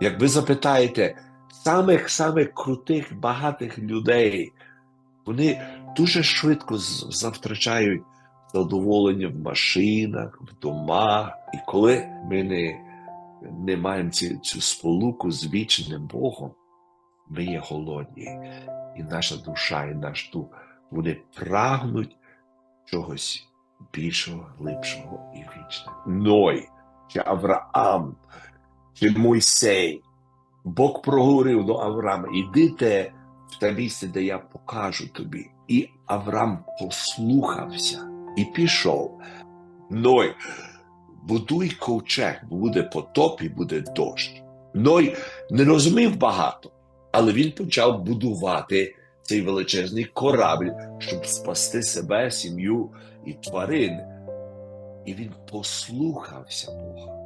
Як ви запитаєте самих самих крутих, багатих людей, вони дуже швидко завтрачають задоволення в машинах, в домах. І коли ми не, не маємо ці, цю сполуку з вічним Богом, ми є голодні, і наша душа, і наш дух, вони прагнуть чогось більшого, глибшого і вічного. Ной, чи Авраам, чи Мойсей. Бог проговорив до Авраама, ідите в те місце, де я покажу тобі. І Авраам послухався і пішов. Ной, будуй ковчег, буде потоп і буде дощ. Ной не розумів багато, але він почав будувати цей величезний корабль, щоб спасти себе, сім'ю і тварин. І він послухався Бога.